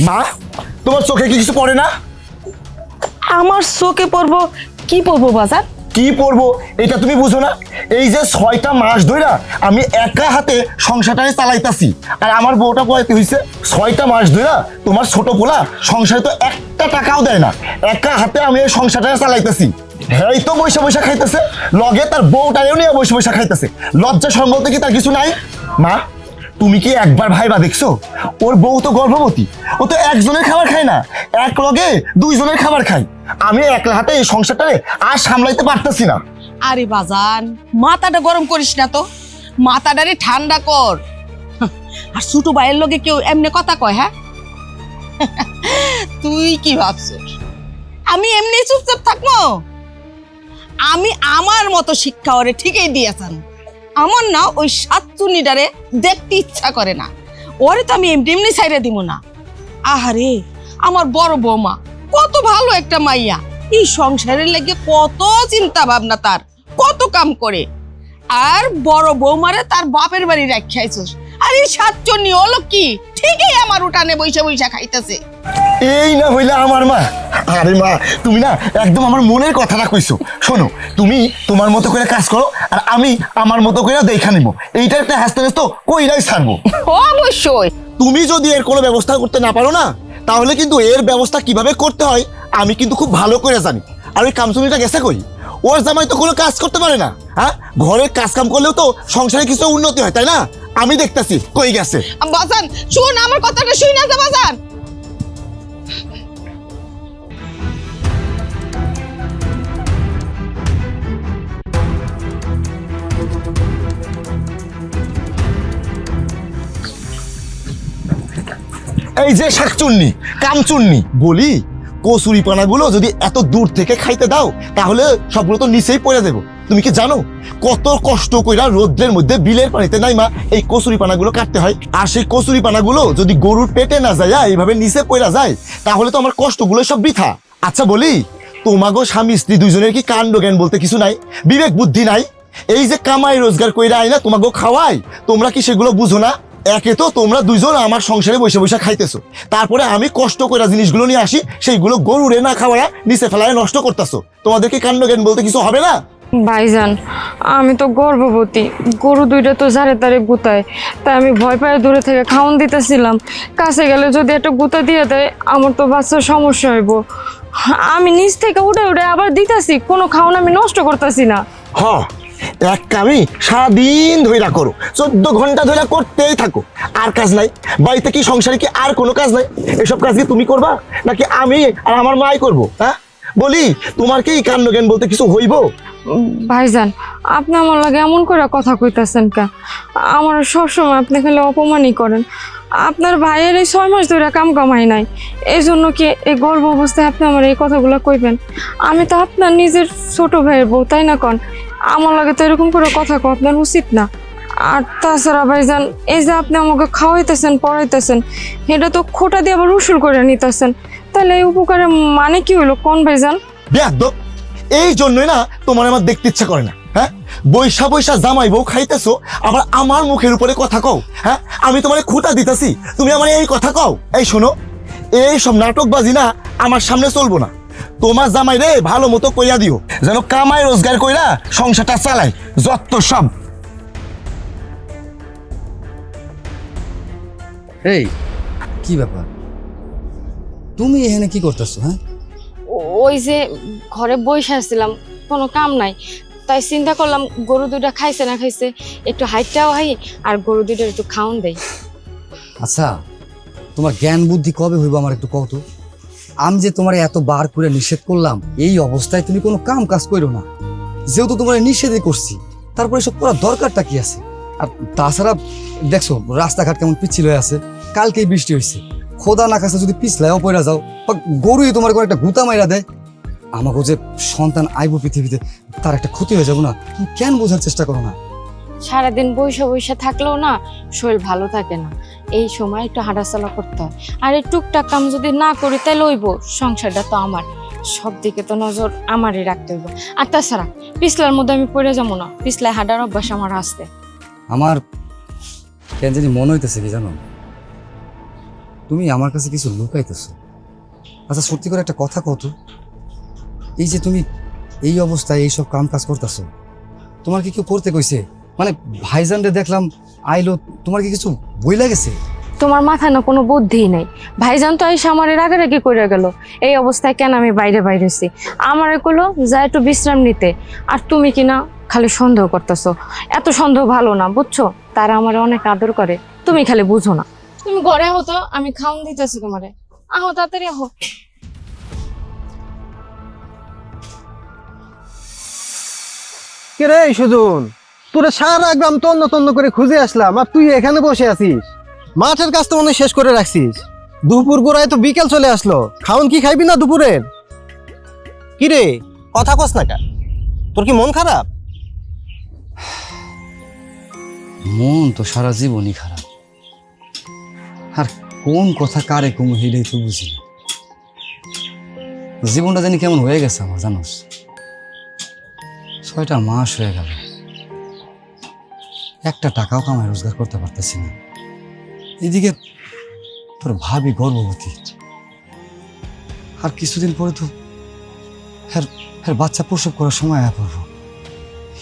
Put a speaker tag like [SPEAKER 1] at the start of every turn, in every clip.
[SPEAKER 1] মা তোমার চোখে কি কিছু পড়ে না?
[SPEAKER 2] আমার চোখে পড়ব কি পড়ব বাজার?
[SPEAKER 1] কি পড়ব এটা তুমি বুঝো না। এই যে ছয়টা মাস ধইরা আমি একা হাতে সংসারটারে চালাইতাছি আর আমার বউটা পড়াইতে হইছে ছয়টা মাস ধইরা তোমার ছোট পোলা সংসারে তো একটা টাকাও দেয় না। একা হাতে আমি এই সংসারটারে চালাইতাছি। হ্যাঁ তো বৈশা বৈশা খাইতেছে লগে তার বউটারেও নিয়ে বৈশা বৈশা খাইতেছে। লজ্জা সম্বন্ধে কি তার কিছু নাই? মা তুমি কি একবার ভাইবা দেখছ? ওর বউ তো গর্ভবতী, ও তো একজনের খাবার খায় না, এক লগে দুইজনের খাবার খায়। আমি একলা হাতে এই সংসারটারে আর সামলাইতে পারতেছি না।
[SPEAKER 2] আরে বাজান, মাথাটা গরম করিস না তো। মাথাটারে ঠান্ডা কর। আর ছোট ভাইয়ের লগে কেউ এমনি কথা কয় হ্যাঁ? তুই কি ভাবছিস? আমি এমনি চুপচাপ থাকব? আমি আমার মতো শিক্ষা ওরে ঠিকই দিয়েছেন। আমার না ওই সাতচুনিটারে দেখতে ইচ্ছা করে না। ওরে তো আমি এমনি এমনি সাইরে দিব না। আহারে, আমার বড় বৌমা, কত ভালো একটা মাইয়া। এই সংসারের লেগে কত চিন্তা ভাবনা তার, কত কাম করে। আর বড় বৌমারে তার বাপের বাড়ি রাখাইছস আর এই সাতচন্নি হলো কি? ঠিকই আমার উঠানে বৈশা খাইতেছে।
[SPEAKER 1] এই না হইলে আমার মা। আরে মা তুমি না একদম আমার মনের কথাটা কইছো। শোনো তুমি তোমার মতো করে কাজ করো আর আমি আমার মতো করে দেখা নিব। এইটা একটা হাসতে কইরাই ছাড়বো।
[SPEAKER 2] অবশ্যই।
[SPEAKER 1] তুমি যদি এর কোনো ব্যবস্থা করতে না পারো না তাহলে কিন্তু এর ব্যবস্থা কীভাবে করতে হয় আমি কিন্তু খুব ভালো করে জানি। আর ওই কামচুনিটা গেছে কই? ওর জামাই তো কোনো কাজ করতে পারে না হ্যাঁ? ঘরের কাজ কাম করলেও তো সংসারে কিছু উন্নতি হয় তাই না? আমি দেখতাছি কই গেছে?
[SPEAKER 2] বাজান শুন আমার কথাটা শুই না যা বাজান।
[SPEAKER 1] এই যে শাকচুন্নি কামচুন্নি বলি কচুরি পানাগুলো যদি এত দূর থেকে খাইতে দাও তাহলে সবগুলো তো নিচেই পড়ে দেবো তুমি কি জানো? কত কষ্ট কইরা রোদ্রের মধ্যে বিলের পানিতে নাইমা এই কচুরি পানাগুলো কাটতে হয়। আর সেই কচুরি পানাগুলো যদি গরুর পেটে না যায় এইভাবে নিচে পড়া যায়, তাহলে তো আমার কষ্টগুলো সব বৃথা। আচ্ছা বলি, তোমাগো স্বামী স্ত্রী দুইজনের কি কাণ্ড জ্ঞান বলতে কিছু নাই? বিবেক বুদ্ধি নাই? এই যে কামাই রোজগার কইরা আইনা তোমাগো খাওয়াই, তোমরা কি সেগুলো বুঝো না? একে তো তোমরা দুইজন আমার সংসারে বসে বসে খাইতেছো। তারপরে আমি কষ্ট করে জিনিসগুলো নিয়ে আসি, সেইগুলো গরুরে না খাওয়ায় নিচে ফেলায় নষ্ট করতেছো। তোমাদেরকে কাণ্ড জ্ঞান বলতে কিছু হবে না?
[SPEAKER 3] ভাইজান, আমি তো গর্ভবতী। গরু দুইটা তো জারে তারে গুতায়। তাই আমি ভয় পায়ে দূরে থেকে খাওন দিতেছিলাম। কাছে গেলে যদি একটা গুতা দিয়ে দেয়, আমার তো বাচ্চার সমস্যা হইব। আমি নিচ থেকে উঠে উঠে আবার দিতেছি, কোনো খাওন আমি নষ্ট করতেছি না।
[SPEAKER 1] হ, এক কামি সারাদিন ধইরা করো। চোদ্দ ঘণ্টা ধরে করতেই থাকো। আর কাজ নাই। বাড়িতে কি সংসারে কি আর কোনো কাজ নাই? এসব কাজ কি তুমি করবা? নাকি আমি আর আমার মাই করব হ্যাঁ? বলি, তোমার কি কাণ্ড জ্ঞান বলতে কিছু হইব?
[SPEAKER 3] ভাইজান, আপনি আমার লাগে এমন করে কথা কইতাছেন কা আমার সবসময় আপনি খালি অপমানই করেন। আপনার ভাইয়ের এই ছয় মাস ধরে কাম কামাই নাই। এই জন্য কি এই গর্ব অবস্থায় আপনি আমার এই কথাগুলো কইবেন? আমি তো আপনার নিজের ছোট ভাইয়ের বউ, তাই না কন? আমার লাগে তো এরকম করে কথা কো আপনার উচিত না। আর তাছাড়া ভাইজান, এই যে আপনি আমাকে খাওয়াইতেছেন, পড়াইতেছেন, এটা তো খোটা দিয়ে আবার উসুল করে নিতেছেন। তাহলে এই উপকারের মানে কি হইল কোন ভাইজান?
[SPEAKER 1] এই জন্যই না তোমার আমার দেখতে ইচ্ছা করে না হ্যাঁ? বৈশা বৈশা জামাই বউ খাইতেছো আবার আমার মুখের উপরে কথা কও হ্যাঁ? আমি তোমার খুঁটা দিতেছি তুমি আমার এই কথা কও। এই শোনো এই সব নাটকবাজি না আমার সামনে চলবো না। তোমার জামাই রে ভালো মতো কইয়া দিও যেন কামাই রোজগার কইরা সংসারটা চালায় যত সব।
[SPEAKER 4] এই কি ব্যাপার? তুমি এখানে কি করতেছো হ্যাঁ?
[SPEAKER 3] ওই যে ঘরে বসে আসছিলাম কোনো কাম নাই। তাই চিন্তা করলাম গরু দুইটা খাইছে না খাইছে একটু হাইটটাও হাই আর গরু দুইটার একটু খাওন দেই।
[SPEAKER 4] আচ্ছা তোমার জ্ঞান বুদ্ধি কবে হইব আমার একটু কত আমি যে তোমার এত বার করে নিষেধ করলাম এই অবস্থায় তুমি কোনো কাম কাজ করো না। যেহেতু তোমার নিষেধই করছি তারপরে এসব করার দরকারটা কি আছে? আর তাছাড়া দেখছ রাস্তাঘাট কেমন পিচ্ছিল হয়ে আছে কালকেই বৃষ্টি হয়েছে খোদা না কাছে যদি পিছলায়ও পড়া যাও বা গরুই তোমার কোনো একটা গুতা মাইরা দেয়। আমাকে যে সন্তান আইব পৃথিবীতে তার একটা ক্ষতি হয়ে যাব না। তুমি কেন বোঝার চেষ্টা করো না?
[SPEAKER 3] সারাদিন বৈশা বৈশা থাকলেও না শরীর ভালো থাকে না। এই সময় একটু হাঁটাচলা করতে হয়। আর এই টুকটাক কাম যদি না করি তাহলে হইব সংসারটা তো আমার। সব দিকে তো নজর আমারই রাখতে হইব। আর তাছাড়া পিছলার মধ্যে আমি পড়ে যাব না। পিছলায় হাঁটার অভ্যাস আমার আসতে
[SPEAKER 4] আমার কেন জানি মনে হইতেছে কি জানো? তুমি আমার কাছে কিছু লুকাইতেছো। আচ্ছা সত্যি করে একটা কথা কত এই যে তুমি এই অবস্থায় এইসব কাম কাজ করতেছো, তোমার কি কেউ করতে কইছে? মানে ভাইজানরে দেখলাম, আইলো, তোমার কি কিছু বই লাগেছে?
[SPEAKER 3] তোমার মাথায় না কোনো বুদ্ধিই নেই। ভাইজান তো এই সামারের আগে রেগে করে গেল, এই অবস্থায় কেন আমি বাইরে বাইরেছি? আমার কইলো, যা একটু বিশ্রাম নিতে। আর তুমি কি না খালি সন্দেহ করতেছো? এত সন্দেহ ভালো না, বুঝছ? তারা আমার অনেক আদর করে। তুমি খালি বুঝো না। তুমি ঘরে হতো আমি খাওন দিতেছি তোমারে। আহো তাড়াতাড়ি আহো।
[SPEAKER 5] কে রে সুজন তোরা সারা গ্রাম তন্ন তন্ন করে খুঁজে আসলাম আর তুই এখানে বসে আছিস? মাঠের কাজ তো মনে শেষ করে রাখছিস। দুপুর গোড়ায় তো বিকেল চলে আসলো খাওন কি খাইবি না দুপুরের? কি রে কথা কস না কা তোর কি মন খারাপ?
[SPEAKER 4] মন তো সারা জীবনই খারাপ। আর কোন কথা কারে কম হেলেই তো বুঝি না। জীবনটা জানি কেমন হয়ে গেছে আমার জানোস? ছয়টা মাস হয়ে গেল। একটা টাকাও কামাই রোজগার করতে পারতেছি না। এদিকে তোর ভাবি গর্ভবতী। আর কিছুদিন পরে তো হ্যার হ্যার বাচ্চা প্রসব করার সময় আয়া পড়ব।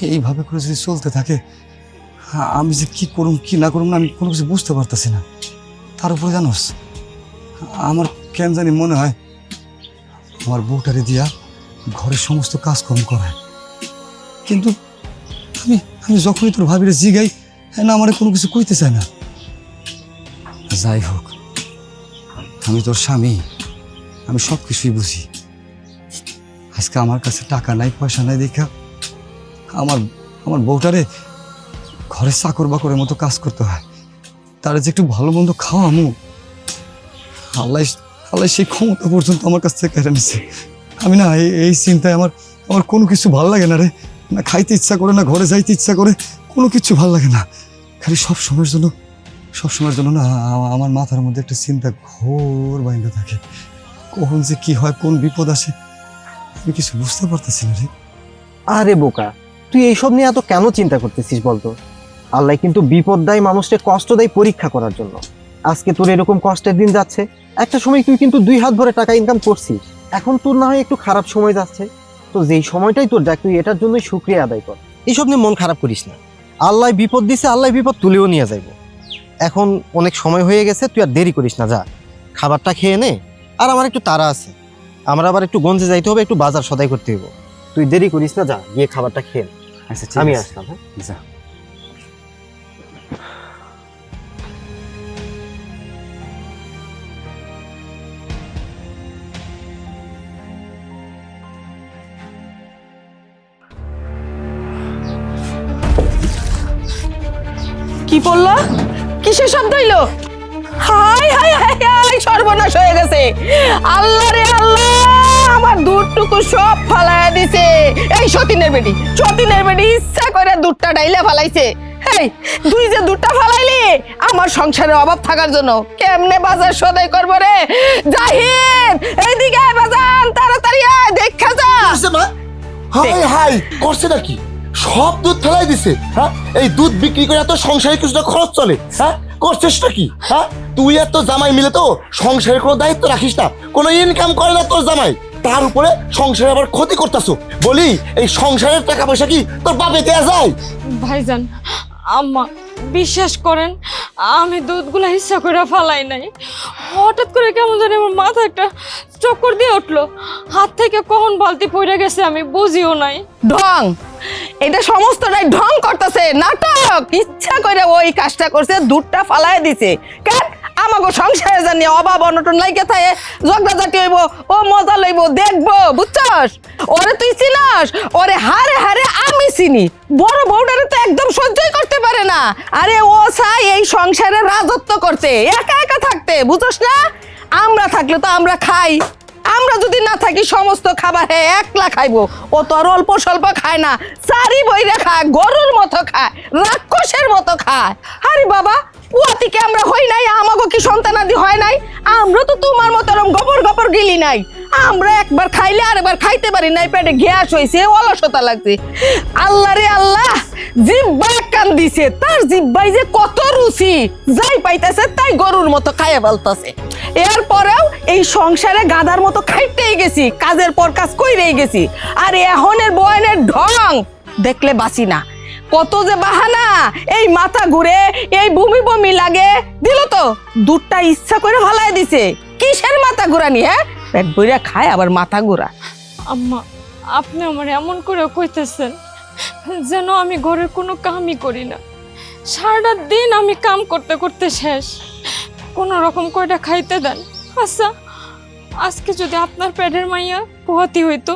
[SPEAKER 4] এইভাবে করে যদি চলতে থাকে হ্যাঁ, আমি যে কি করুম কি না করুম না আমি কোনো কিছু বুঝতে পারতেছি না। তার উপরে জানোস? আমার কেন জানি মনে হয় আমার বউটারে দিয়া ঘরের সমস্ত কাজকর্ম করায়। কিন্তু আমি আমি যখনই তোর ভাবিরে জিগাই হ্যাঁ না, আমার কোনো কিছু কইতে চায় না। যাই হোক, আমি তোর স্বামী, আমি সব কিছুই বুঝি। আজকে আমার কাছে টাকা নাই, পয়সা নাই দেখা আমার আমার বউটারে ঘরে চাকর বাকরের মতো কাজ করতে হয়। তারা যে একটু ভালো মন্দ খাওয়ামু, আল্লাহ আল্লাহ সেই ক্ষমতা পর্যন্ত আমার কাছ থেকে কেড়ে নিছে। আমি না এই চিন্তায় আমার আমার কোনো কিছু ভালো লাগে না রে। না খাইতে ইচ্ছা করে, না ঘরে যাইতে ইচ্ছা করে, কোনো কিছু ভালো লাগে না। খালি সব সময়ের জন্য, সব সময়ের জন্য না আমার মাথার মধ্যে একটা চিন্তা ঘোর বাইন্দা থাকে। কখন যে কি হয়, কোন বিপদ আসে, আমি কিছু বুঝতে পারতেছি না রে।
[SPEAKER 5] আরে বোকা, তুই এইসব নিয়ে এত কেন চিন্তা করতেছিস বলতো? আল্লাহ কিন্তু বিপদ দেয় মানুষকে কষ্ট দেয় পরীক্ষা করার জন্য। আজকে তোর এরকম কষ্টের দিন যাচ্ছে। একটা সময় তুই কিন্তু দুই হাত ভরে টাকা ইনকাম করছিস। এখন তোর না হয় একটু খারাপ সময় যাচ্ছে। তো যেই সময়টাই তোর দেখ তুই এটার জন্যই শুক্রিয়া আদায় কর। এইসব নিয়ে মন খারাপ করিস না। আল্লাহ বিপদ দিছে আল্লাহ বিপদ তুলেও নিয়ে যাইব। এখন অনেক সময় হয়ে গেছে তুই আর দেরি করিস না যা। খাবারটা খেয়ে নে। আর আমার একটু তাড়া আছে। আমরা আবার একটু গঞ্জে যাইতে হবে একটু বাজার সদাই করতে হবে তুই দেরি করিস না যা গিয়ে খাবারটা খেয়ে নে।
[SPEAKER 4] আচ্ছা
[SPEAKER 5] আমি আসলাম হ্যাঁ?
[SPEAKER 4] যা।
[SPEAKER 1] কি পড়ল কিসের শব্দ হইল হাই হাই হাই হাই সর্বনাশ হয়ে গেছে। আল্লাহ রে আল্লাহ আমার দুধটুকু সব ফালায়া দিছে। এই সতীনের বেটি সতীনের বেটি ইচ্ছা করে দুধটা ডাইলা ফালাইছে। হেই তুই যে দুধটা ফালাইলি আমার সংসারে অভাব থাকার জন্য কেমনে বাজার সদাই করব রে? জাহিদ এইদিকে বাজান তাড়াতাড়ি আয় দেখা যা
[SPEAKER 2] হাই হাই করছে নাকি? সব দুধ ফেলাই দিছে হ্যাঁ? এই দুধ বিক্রি করে এত সংসারে কিছুটা খরচ চলে হ্যাঁ? করছিস না কি হ্যাঁ? তুই আর তোর জামাই মিলে তো সংসারের কোনো দায়িত্ব রাখিস না কোনো ইনকাম করে না তোর জামাই। তার উপরে সংসারে আবার ক্ষতি করতেছো। বলি এই সংসারের টাকা পয়সা কি তোর বাপে দেয়া যায়?
[SPEAKER 3] ভাইজান আম্মা বিশ্বাস করেন আমি দুধগুলা ইচ্ছা করে ফালাই নাই। হঠাৎ করে কেমন জানি আমার মাথা একটা চক্কর দিয়ে উঠল। হাত থেকে কখন বালতি পড়ে গেছে আমি বুঝিও নাই।
[SPEAKER 1] ঢং এটা সমস্তটাই ঢং করতেছে, নাটক। ইচ্ছা করে ওই কাজটা করছে, দুধটা ফালায় দিছে। কেন? আমাকে সংসারে জানি অভাব, অনটন লাইকে থাকে, ঝগড়াঝাটি হইব, ও মজা লইব, দেখব, বুঝছস? ওরে তুই চিনাস? ওরে হারে হারে আমি চিনি। বড় বউটারে তো একদম সহ্যই করতে পারে না। আরে ও চাই এই সংসারে রাজত্ব করতে, একা একা থাকতে, বুঝছস না? আমরা থাকলে তো আমরা খাই। আমরা যদি না থাকি সমস্ত খাবার হ্যাঁ একলা খাইবো। ও তো অল্প স্বল্প খায় না। চারি বইরে খায়, গরুর মতো খায়, রাক্ষসের মতো খায়। আরে বাবা পুয়াতিকে আমরা হই নাই আমাকে কি সন্তান আদি হয় নাই? আমরা তো তোমার মতো এরম গোবর গোবর গিলি নাই।
[SPEAKER 2] আমরা একবার খাইলে আরেকবার খাইতে পারি নাই, পেটে গ্যাস হয়েছে অলসতা লাগছে। আল্লাহ রে আল্লাহ, জিব্বা কান দিছে, তার জিব্বাই যে কত রুচি, যাই পাইতেছে তাই গরুর মতো খাইয়ে বলতেছে এরপরেও এই সংসারে গাদার মতো খাইতেই গেছি, কাজের পর কাজ কইরেই গেছি, আর এখনের বয়নের ঢং দেখলে বাসি না। কত যে বাহানা, এই মাথা ঘুরে, এই বমি বমি লাগে, দিল তো, দুধটা ইচ্ছা করে ফলাই দিছে। কিসের মাথা ঘুরানি হ্যাঁ? পেট বইরা খায়, আবার মাথা ঘোরা
[SPEAKER 3] আম্মা, আপনি আমার এমন করে কইতেছেন যেন আমি ঘরের কোনো কামই করি না। সারাটা দিন আমি কাম করতে করতে শেষ। কোনো রকম কয়টা খাইতে দেন। আচ্ছা আজকে যদি আপনার পেটের মাইয়া পোহাতি হইতো,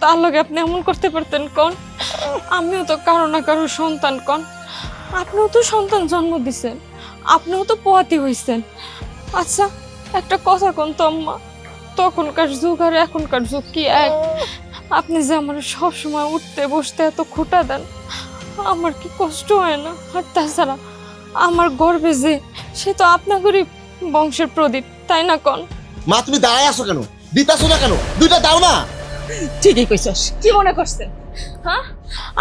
[SPEAKER 3] তার লগে আপনি এমন করতে পারতেন কন? আমিও তো কারও না কারও সন্তান কন। আপনিও তো সন্তান জন্ম দিছেন, আপনিও তো পোহাতি হইছেন। আচ্ছা একটা কথা কোন তো আম্মা। তখনকার যুগ আর এখনকার যুগ কি এক? আপনি যে আমার সব সময় উঠতে বসতে এত খোটা দেন আমার কি কষ্ট হয় না? আর তাছাড়া আমার গর্বে যে সে তো আপনাদেরই বংশের প্রদীপ তাই না কন?
[SPEAKER 1] মা তুমি দাঁড়ায় আসো কেন? দিতাছো না কেন? দুইটা দাও না!
[SPEAKER 2] ঠিকই কইছস।
[SPEAKER 3] কি মনে করছেন? হ্যাঁ?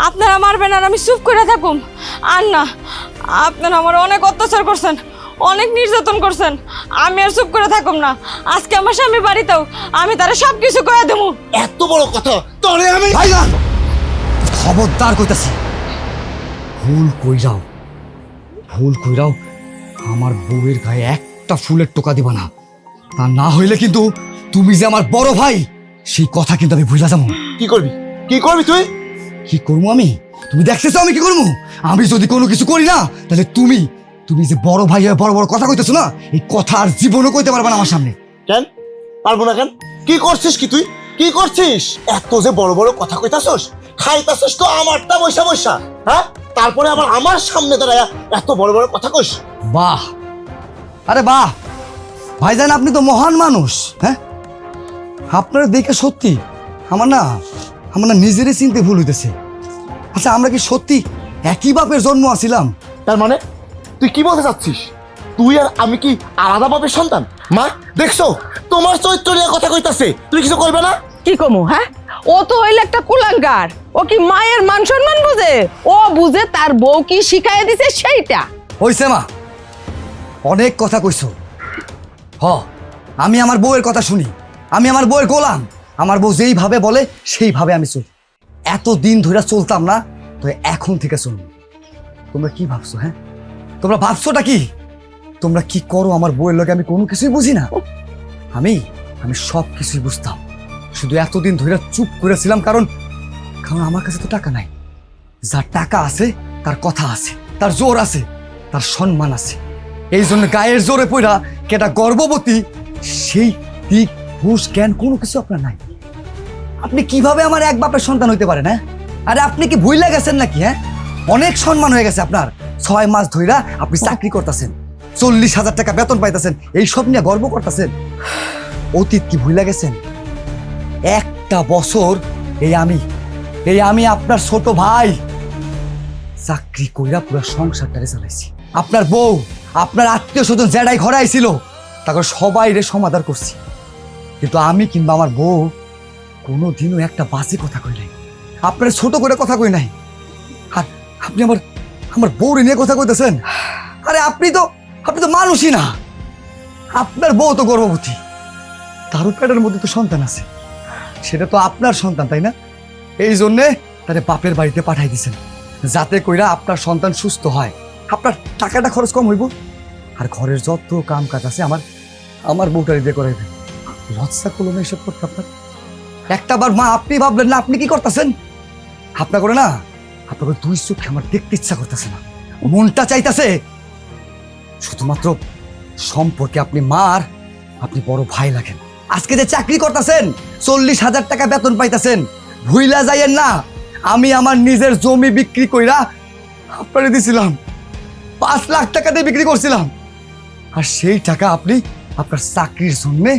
[SPEAKER 3] আপনারা মারবেন আর আমি চুপ করে থাকুম। আর না আপনারা আমার অনেক অত্যাচার করছেন। অনেক নির্যাতন করছেন। আমি আর চুপ করে থাকুম না। আজকে আমার স্বামী বাড়িতেও আমি তারা সব কিছু করে দেবো
[SPEAKER 1] এত বড় কথা তরে আমি
[SPEAKER 4] ভাইজান খবরদার কইতাছি। ভুল কইরাও ভুল কইরাও আমার বউয়ের গায়ে একটা ফুলের টোকা দিবা না। তা না হইলে কিন্তু তুমি যে আমার বড় ভাই সেই কথা কিন্তু আমি ভুলা যাব।
[SPEAKER 1] কি করবি? কি করবি তুই?
[SPEAKER 4] কি করব আমি? তুমি দেখতেছো আমি কি করব? আমি যদি কোনো কিছু করি না তাহলে তুমি তুমি যে বড় ভাই হয়ে বড় বড় কথা কইতেছো না এই কথা আর জীবনও কইতে পারবে না আমার সামনে।
[SPEAKER 1] কেন? পারব না কেন? কি করছিস কি তুই? কি করছিস? এত যে বড় বড় কথা কইতাছস খাইতাছস তো আমারটা বৈশা বৈশা হ্যাঁ? তারপরে আবার আমার সামনে দাঁড়ায় এত বড় বড় কথা কইস।
[SPEAKER 4] বাহ। আরে বাহ। ভাইজান আপনি তো মহান মানুষ হ্যাঁ? আপনার দেখে সত্যি আমার না আমার না নিজেরই চিনতে ভুল হইতেছে। আচ্ছা আমরা কি সত্যি একই বাপের জন্ম আছিলাম?
[SPEAKER 1] তার মানে? তুই কি বলতে চাচ্ছিস? তুই আর আমি কি আলাদা বাপের সন্তান? মা দেখছ? তোমার চরিত্র নিয়ে কথা কইতাছে। তুই কিছু করবে না?
[SPEAKER 2] কি কমু হ্যাঁ? ও তো হইলে একটা কুলাঙ্গার। ও কি মায়ের মান সম্মান বুঝে? ও বুঝে তার বউ কি শিখাই দিছে সেইটা।
[SPEAKER 4] হইছে মা। অনেক কথা কইছো। হ আমি আমার বউয়ের কথা শুনি। আমি আমার বউয়ের গোলাম। আমার বউ যেইভাবে বলে সেইভাবে আমি চলি। এত দিন ধরে চলতাম না তো এখন থেকে চলব তোমরা কি ভাবছ হ্যাঁ? তোমরা ভাবছোটা কি? তোমরা কি করো? আমার বইয়ের লগে আমি কোনো কিছুই বুঝি না। আমি আমি সব কিছুই বুঝতাম। শুধু এতদিন ধরে চুপ করেছিলাম কারণ কারণ আমার কাছে তো টাকা নাই। যার টাকা আছে, তার কথা আছে, তার জোর আছে, তার সম্মান আছে। এই জন্য গায়ের জোরে পড়া কেটা গর্ভবতী, সেই দিক, হুশ, জ্ঞান কোনো কিছু আপনার নাই। আপনি কীভাবে আমার এক বাপের সন্তান হইতে পারেন হ্যাঁ? আরে আপনি কি ভুইলা গেছেন নাকি হ্যাঁ? অনেক সম্মান হয়ে গেছে আপনার। ছয় মাস ধইরা আপনি চাকরি করতেছেন, চল্লিশ হাজার টাকা বেতন পাইতেছেন এই সব নিয়ে গর্ব করতেছেন। অতীত কি ভুইলা গেছেন? একটা বছর এই আমি এই আমি আপনার ছোট ভাই চাকরি কইরা পুরো সংসারটারে চালাইছি। আপনার বউ, আপনার আত্মীয় স্বজন জেডাই ঘরে আইছিল, তারপর সবাই রে সমাধান করছি। কিন্তু আমি কিংবা আমার বউ কোনোদিনও একটা বাজে কথা কই নাই। আপনার ছোট করে কথা কই নাই। আর আপনি আমার আমার বউরে নিয়ে কথা কইতেছেন? আরে আপনি তো আপনি তো মানুষই না। আপনার বউ তো গর্ভবতী। তারও পেটের মধ্যে তো সন্তান আছে। সেটা তো আপনার সন্তান, তাই না? এই জন্যে তারে বাপের বাড়িতে পাঠাই দিয়েছেন, যাতে কইরা আপনার সন্তান সুস্থ হয়। আপনার টাকাটা খরচ কম হইব। আর ঘরের যত কাম কাজ আছে, আমার আমার বউটারি দিয়ে করাইবেন লজ্জা করল না এসব করতে আপনার? একটা বার মা, আপনি ভাবলেন না, আপনি কি করতেছেন? আপনার করে না? আপনার ওই দুই চোখে আমার দেখতে ইচ্ছা করতেছে না। মনটা চাইতেছে, শুধুমাত্র সম্পর্কে আপনি মার, আপনি বড় ভাই লাগেন। আজকে যে চাকরি করতেছেন, চল্লিশ হাজার টাকা বেতন পাইতেছেন, ভুইলা যাইয়েন না, আমি আমার নিজের জমি বিক্রি কইরা আপনারে দিছিলাম। পাঁচ লাখ টাকা দিয়ে বিক্রি করছিলাম। আর সেই টাকা আপনি আপনার চাকরির জন্যে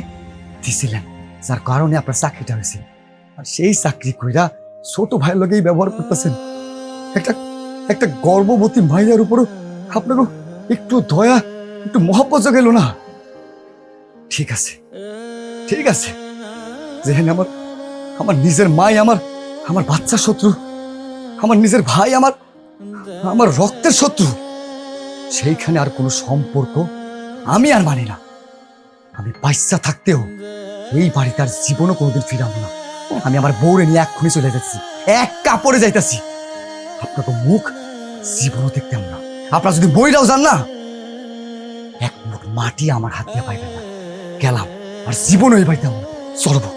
[SPEAKER 4] দিছিলেন, যার কারণে আপনার চাকরিটা হয়েছে। আর সেই চাকরি কইরা ছোট ভাইয়ের লগেই ব্যবহার করতেছেন। একটা একটা গর্ভবতী মাইয়ার উপরও আপনারও একটু দয়া, একটু মহাপজ গেল না? ঠিক আছে ঠিক আছে। যেখানে আমার আমার নিজের মাই আমার আমার বাচ্চা শত্রু, আমার নিজের ভাই আমার আমার রক্তের শত্রু, সেইখানে আর কোনো সম্পর্ক আমি আর মানি না। আমি বাচ্চা থাকতেও এই বাড়িতে আর জীবনও কোনোদিন ফিরাবো না। আমি আমার বউরে নিয়ে এক্ষুনি চলে যাচ্ছি, এক কাপড়ে যাইতাছি। আপনাকে মুখ জীবনও দেখতাম না। আপনারা যদি বইটাও যান না, এক মুখ মাটি আমার হাত দিয়ে পাইবেন না। গেলাম, আর জীবনও এই বাড়িতে আমার চলবো